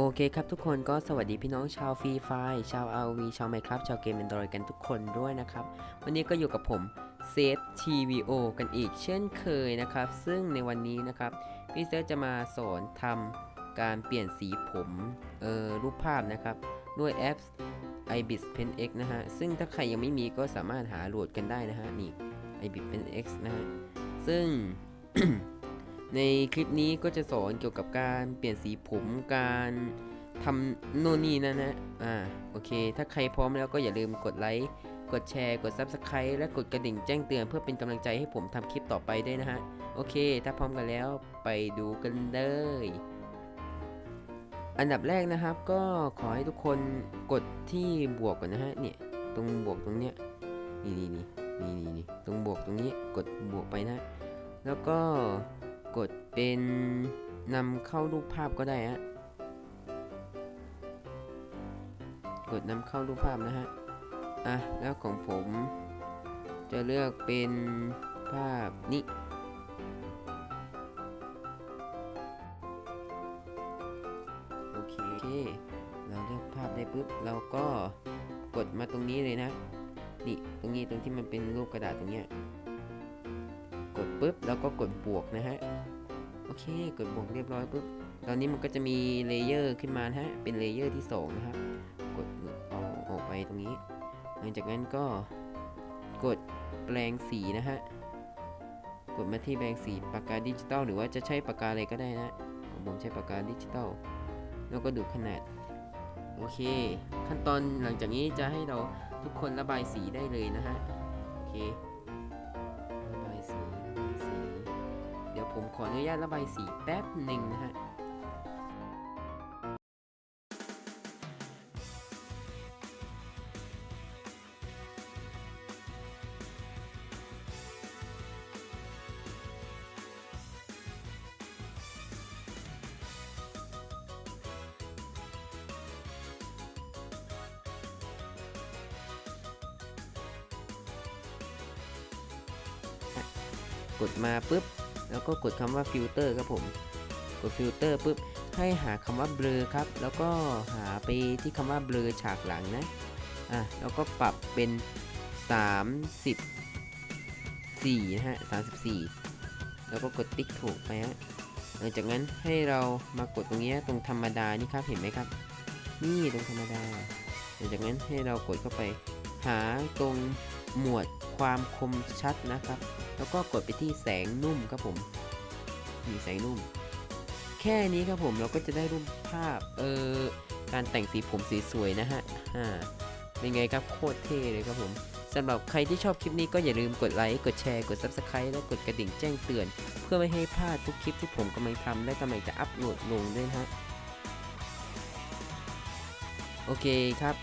โอเคครับทุกคนก็สวัสดีพี่น้องชาวฟรีไฟชาว RV ชาวไมครับชาวเกม Android กันทุกคนด้วยนะครับ วันนี้ก็อยู่กับผมเซฟ TVO กันอีกเช่นเคยนะครับ ซึ่งในวันนี้นะครับ พี่เซฟจะมาสอนทำการเปลี่ยนสีผมเอ่อรูปภาพนะครับ ด้วยแอป ibis pen x นะฮะ ซึ่งถ้าใครยังไม่มีก็สามารถหาโหลดกันได้นะฮะ นี่ ibis pen x นะฮะ ซึ่ง ในคลิปนี้ก็จะสอนเกี่ยวกับการเปลี่ยนสีผมการทำโน่นนี่นั่นนะอ่าโอเค ถ้าใครพร้อมแล้วก็อย่าลืมกดไลค์กดแชร์กด Subscribe และกดกระดิ่งแจ้งเตือนเพื่อเป็นกำลังใจให้ผมทำคลิปต่อไปด้วยนะฮะ โอเค ถ้าพร้อมกันแล้วไปดูกันเลย อันดับแรกนะครับก็ขอให้ทุกคนกดที่บวกก่อนนะฮะเนี่ยตรงบวกตรงเนี้ยนี่นี่นี่นี่นี่นี่ตรงบวกตรงนี้กดบวกไปนะ แล้วก็ กดเป็นนำเข้ารูปภาพก็ได้ฮะ กดนำเข้ารูปภาพนะฮะ อะ แล้วของผม จะเลือกเป็นภาพนี้โอเคโอเค เราเลือกภาพได้ปุ๊บ เราก็กดมาตรงนี้เลยนะ นี่ ตรงนี้ตรงที่มันเป็นรูปกระดาษตรงเนี้ย กดปุ๊บแล้วก็กดบวกนะฮะโอเคกดบวกเรียบร้อยปุ๊บตอนนี้มันก็จะมีเลเยอร์ขึ้นมานะฮะเป็นเลเยอร์ที่2นะครับกดเอาออกไปตรงนี้ หลังจากนั้นก็กดแปลงสีนะฮะกดมาที่แปลงสีปากกาดิจิตอลหรือว่าจะใช้ปากกาอะไรก็ได้นะผมใช้ปากกาดิจิตอลแล้วก็ดูขนาดโอเค ขั้นตอนหลังจากนี้จะให้เราทุกคนระบายสีได้เลยนะฮะโอเค ผมขออนุญาตระบายสีแป๊บหนึ่งนะฮะกดมาปุ๊บ แล้วก็กดคำว่าฟิลเตอร์ครับผม กดฟิลเตอร์ปุ๊บให้หาคำว่าเบลอครับ แล้วก็หาไปที่คำว่าเบลอฉากหลังนะอะแล้วก็ปรับเป็น 34นะฮะ34 แล้วก็กดติ๊กถูกไปฮะหลังจากนั้นให้เรามากดตรงนี้ตรงธรรมดานี่ครับเห็นไหมครับ นี่ตรงธรรมดา หลังจากนั้นให้เรากดเข้าไป หาตรง หมวดความคมชัดนะครับ แล้วก็กดไปที่แสงนุ่มครับผมมีแสงนุ่ม แค่นี้ครับผมเราก็จะได้รูปภาพเออการแต่งสีผมสวยๆนะฮะอ่าเป็นไงครับโคตรเท่เลยครับผมสำหรับใครที่ชอบคลิปนี้ก็อย่าลืมกดไลค์กดแชร์กด Subscribe และกดกระดิ่งแจ้งเตือน เพื่อไม่ให้พลาดทุกคลิปที่ผมกำลังทำและกำลังจะอัปโหลดลงด้วยนะฮะโอเคครับ